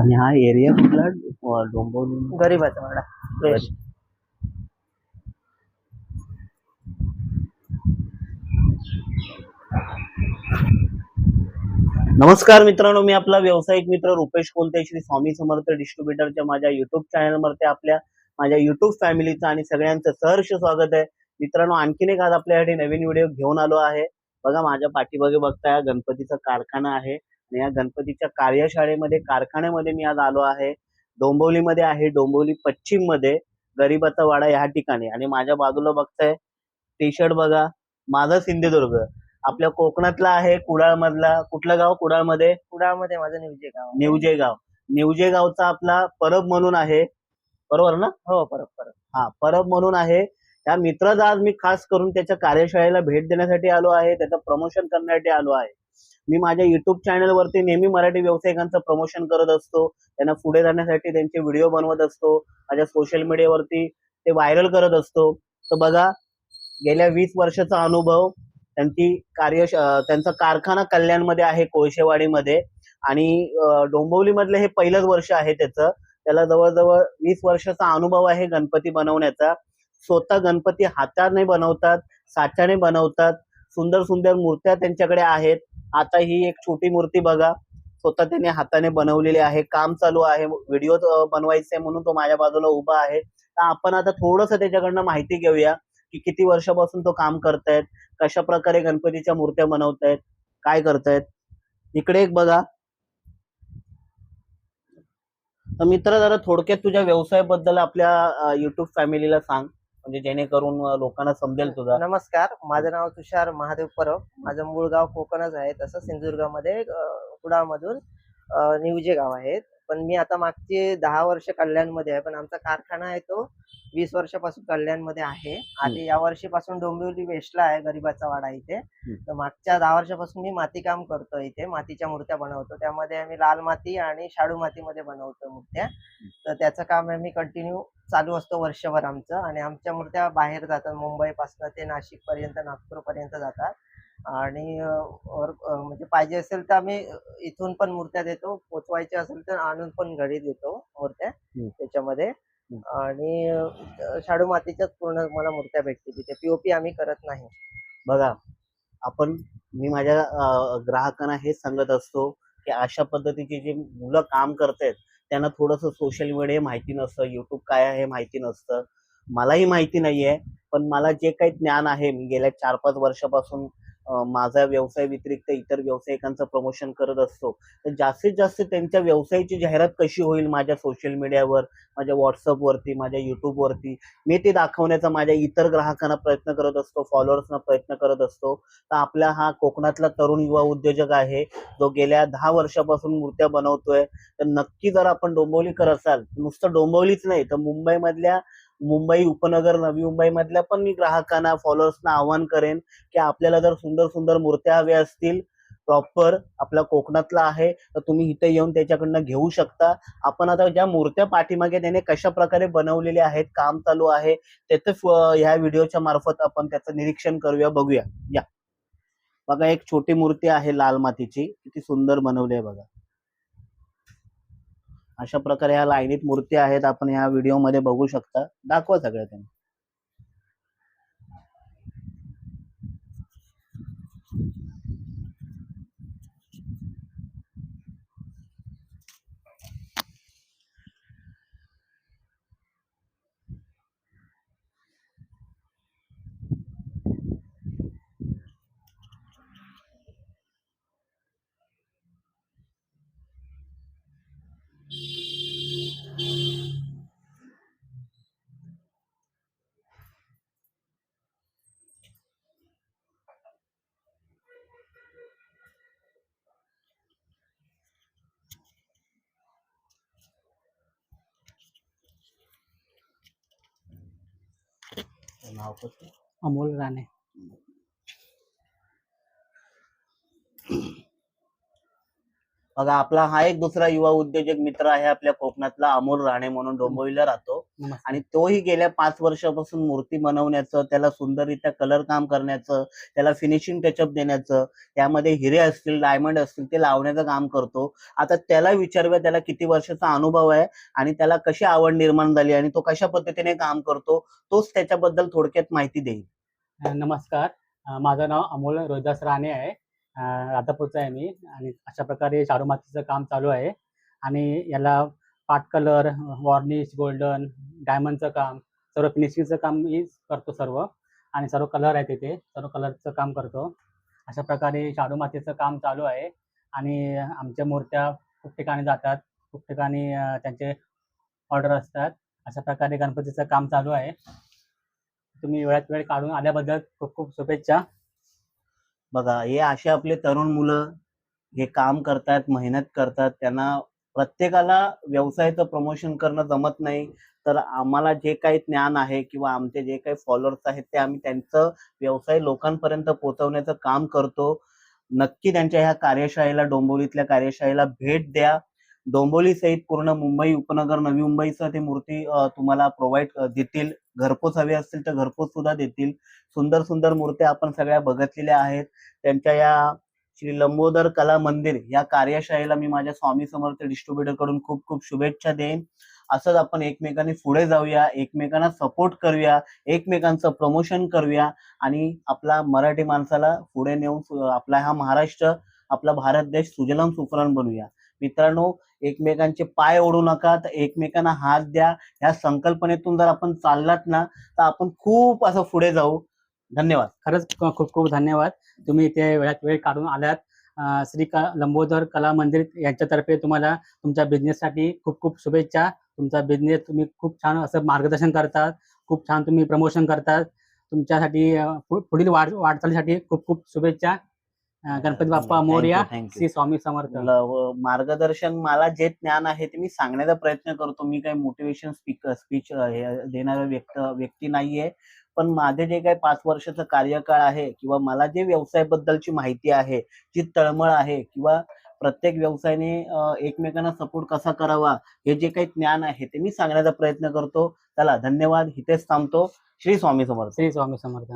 आणि हा एरिया कुठला? डोंबिवली. गरीबाचा वाडा. फ्रेश नमस्कार मित्रांनो मी आपला व्यावसायिक मित्र रुपेश कोलते श्री स्वामी समर्थ डिस्ट्रीब्युटरच्या माझ्या युट्यूब चॅनलवरती आपल्या माझ्या युट्यूब फॅमिलीचं आणि सगळ्यांचं सहर्ष स्वागत आहे. मित्रांनो आणखीन एक आज आपल्यासाठी नवीन व्हिडिओ घेऊन आलो आहे. बघा माझ्या पाठीमागे बघताय गणपतीचा कारखाना आहे. आणि या गणपतीच्या कार्यशाळेमध्ये कारखान्यामध्ये मी आज आलो आहे. डोंबिवलीमध्ये आहे. डोंबिवली पश्चिममध्ये गरीबाचा वाडा या ठिकाणी. आणि माझ्या बाजूला बघताय टी शर्ट बघा. माझा सिंधुदुर्ग. आपल्या कोकणातला आहे कुडाळ मधला कुठलं गाव? कुडाळमध्ये कुडाळमध्ये माझं निवजे गाव. निवजे गाव. निवजे गावचा आपला परब म्हणून आहे. बरोबर ना? हो परत परत हा परब म्हणून आहे. त्या मित्राचा आज मी खास करून त्याच्या कार्यशाळेला भेट देण्यासाठी आलो आहे. त्याचं प्रमोशन करण्यासाठी आलो आहे. मी माझ्या युट्यूब चॅनलवरती नेहमी मराठी व्यावसायिकांचं प्रमोशन करत असतो. त्यांना पुढे जाण्यासाठी त्यांचे व्हिडिओ बनवत असतो. माझ्या सोशल मीडियावरती ते व्हायरल करत असतो. तर बघा गेल्या वीस वर्षाचा अनुभव त्यांची कार्य त्यांचा कारखाना कल्याणमध्ये आहे कोळशेवाडीमध्ये. आणि डोंबिवलीमधलं हे पहिलंच वर्ष आहे त्याचं. त्याला जवळजवळ वीस वर्षाचा अनुभव आहे गणपती बनवण्याचा. स्वतः गणपती हाताने बनवतात साच्याने बनवतात. सुंदर सुंदर मूर्त्या त्यांच्याकडे आहेत. आता ही एक छोटी मूर्ती बघा. स्वतः त्याने हाताने बनवलेली आहे. काम चालू आहे. व्हिडिओ बनवायचे म्हणून तो माझ्या बाजूला उभा आहे. तर आपण आता थोडस त्याच्याकडनं माहिती घेऊया की किती वर्षापासून तो काम करतायत कशा प्रकारे गणपतीच्या मूर्त्या बनवतायत काय करतायत. इकडे एक बघा. तर मित्र जरा थोडक्यात तुझ्या व्यवसायाबद्दल आपल्या युट्यूब फॅमिलीला सांग. म्हणजे जेणेकरून लोकांना समजेल तुझा. नमस्कार माझं नाव तुषार महादेव परब. माझं मूळ गाव कोकणच आहे. तसं सिंधुदुर्गामध्ये कुडाळ कुडाळमधून निवजे गाव आहे पण मी आता मागचे दहा वर्ष कल्याणमध्ये आहे. पण आमचा कारखाना आहे तो वीस वर्षापासून कल्याणमध्ये आहे. आणि या वर्षीपासून डोंबिवली वेस्टला आहे गरीबाचा वाडा इथे. तर मागच्या दहा वर्षापासून मी माती काम करतो इथे. मातीच्या मूर्त्या बनवतो. त्यामध्ये आम्ही लाल माती आणि शाडू मातीमध्ये बनवतो मूर्त्या. तर त्याचं काम आम्ही कंटिन्यू चालू असतो वर्षभर आमचं. आणि आमच्या मूर्त्या बाहेर जातात. मुंबईपासून ते नाशिक पर्यंत नागपूर पर्यंत जातात. आणि म्हणजे पाहिजे असेल तर आम्ही इथून पण मूर्त्या देतो पोचवायच्या असेल तर आणून पण घरी देतो मूर्त्या. त्याच्यामध्ये. आणि शाडू मातीच्याच पूर्ण मला मूर्त्या भेटते तिथे पीओपी आम्ही करत नाही बघा आपण मी माझ्या ग्राहकांना हेच सांगत असतो की अशा पद्धतीची जी मुलं काम करतायत त्यांना थोडंसं सोशल मीडिया माहिती नसतं युट्यूब काय आहे हे माहिती नसतं मलाही माहिती नाहीये पण मला जे काही ज्ञान आहे मी गेल्या चार पाच वर्षापासून माझा व्यवसाय व्यतिरिक्त इतर व्यावसायिकांचं प्रमोशन करत असतो तर जास्तीत जास्त त्यांच्या व्यवसायाची जाहिरात कशी होईल माझ्या सोशल मीडियावर माझ्या व्हॉट्सअपवरती माझ्या युट्यूबवरती मी ते दाखवण्याचा माझ्या इतर ग्राहकांना प्रयत्न करत असतो फॉलोअर्सना प्रयत्न करत असतो. तर आपला हा कोकणातला तरुण युवा उद्योजक आहे जो गेल्या दहा वर्षापासून मूर्त्या बनवतोय. तर नक्की जर आपण डोंबिवलीकर असाल नुसतं डोंबिवलीच नाही तर मुंबईमधल्या मुंबई उपनगर नवी मुंबईमधल्या पण मी ग्राहकांना फॉलोअर्सना आवाहन करेन की आपल्याला जर सुंदर सुंदर मूर्त्या हव्या असतील प्रॉपर आपला कोकणातला आहे तर तुम्ही इथे येऊन त्याच्याकडनं घेऊ शकता. आपण आता ज्या मूर्त्या पाठीमागे त्याने कशा प्रकारे बनवलेल्या आहेत काम चालू आहे त्याचं ह्या व्हिडिओच्या मार्फत आपण त्याचं निरीक्षण करूया बघूया. या. बघा एक छोटी मूर्ती आहे लाल मातीची किती सुंदर बनवली आहे बघा. अशा प्रकारे ह्या लाईनीत मूर्ती आहेत. आपण ह्या व्हिडिओमध्ये बघू शकता. दाखवा सगळ्या त्यांनी. नाव कसं अमोल राणे. बघा आपला हा एक दुसरा युवा उद्योजक मित्र आहे आपल्या कोकणातला अमोल राणे म्हणून डोंबिवलीला राहतो. आणि तोही गेल्या पाच वर्षापासून मूर्ती बनवण्याचं त्याला सुंदररित्या कलर काम करण्याचं त्याला फिनिशिंग टचअप देण्याचं त्यामध्ये हिरे असतील डायमंड असतील ते लावण्याचं काम करतो. आता त्याला विचारूया त्याला किती वर्षाचा अनुभव आहे आणि त्याला कशी आवड निर्माण झाली आणि तो कशा पद्धतीने काम करतो तोच त्याच्याबद्दल थोडक्यात माहिती देईल. नमस्कार. माझं नाव अमोल रोहिदास राणे आहे. राधापूरचा आहे मी. आणि अशा प्रकारे शाडू मातीचं काम चालू आहे. आणि याला पाट कलर वॉर्निश गोल्डन डायमंडचं काम सर्व फिनिशिंगचं काम मी करतो सर्व. आणि सर्व कलर आहे तिथे सर्व कलरचं काम करतो. अशा प्रकारे शाडू मातीचं काम चालू आहे. आणि आमच्या मूर्त्या खूप ठिकाणी जातात. खूप ठिकाणी त्यांचे ऑर्डर असतात. अशा प्रकारे गणपतीचं काम चालू आहे. तुम्ही वेळात वेळ काढून आल्याबद्दल खूप खूप शुभेच्छा. बघा हे असे आपले तरुण मुलं हे काम करतात मेहनत करतात त्यांना प्रत्येकाला व्यवसायाचं प्रमोशन करणं जमत नाही. तर आम्हाला जे काही ज्ञान आहे किंवा आमचे जे काही फॉलोअर्स आहेत ते आम्ही त्यांचं व्यवसाय लोकांपर्यंत पोहोचवण्याचं काम करतो. नक्की त्यांच्या ह्या कार्यशाळेला डोंबिवलीतल्या कार्यशाळेला भेट द्या. डोंबोली सहित पूर्ण मुंबई उपनगर नवी मुंबईसह ते मूर्ती तुम्हाला प्रोव्हाइड देतील. घरपोच हवी असतील तर घरपोच सुद्धा देतील. सुंदर सुंदर मूर्त्या आपण सगळ्या बघितलेल्या आहेत. त्यांच्या या श्री लंबोदर कला मंदिर या कार्यशाळेला मी माझ्या स्वामी समर्थ डिस्ट्रीब्युटरकडून खूप खूप शुभेच्छा देईन. असंच आपण एकमेकांनी पुढे जाऊया एकमेकांना सपोर्ट करूया एकमेकांचं प्रमोशन करूया आणि आपला मराठी माणसाला पुढे नेऊन आपला हा महाराष्ट्र आपला भारत देश सुजलाम सुफलाम बनवूया मित्रांनो एकमेकांचे पाय ओढू नका तर एकमेकांना हात द्या. ह्या संकल्पनेतून जर आपण चाललात ना तर आपण खूप असं पुढे जाऊ. धन्यवाद. खरंच खूप खूप धन्यवाद. तुम्ही इथे वेळात वेळ काढून आल्यात श्री का लंबोदर कला मंदिर यांच्यातर्फे तुम्हाला तुमच्या बिझनेससाठी खूप खूप शुभेच्छा. तुमचा बिझनेस तुम्ही खूप छान असं मार्गदर्शन करतात. खूप छान तुम्ही प्रमोशन करतात. तुमच्यासाठी पुढील वाढ वाटचालीसाठी खूप खूप शुभेच्छा. Ganpati Bappa Morya Thank you, thank you. Shri Swami Samarth. ल- मार्गदर्शन मला जे ज्ञान आहे ते मी सांगण्याचा प्रयत्न करतो. मी काही मोटिवेशन स्पीकर स्पीच देणारा व्यक्त व्यक्ती नाहीये. पण माझे जे काही पाच वर्षाचं कार्यकाळ आहे किंवा मला जे व्यवसायाबद्दलची माहिती आहे जी तळमळ आहे किंवा प्रत्येक व्यवसायाने अं, एकमेकांना सपोर्ट कसा करावा हे जे काही ज्ञान आहे ते मी सांगण्याचा प्रयत्न करतो. चला धन्यवाद. इथेच थांबतो. श्री स्वामी समर्थ. श्री स्वामी समर्थ.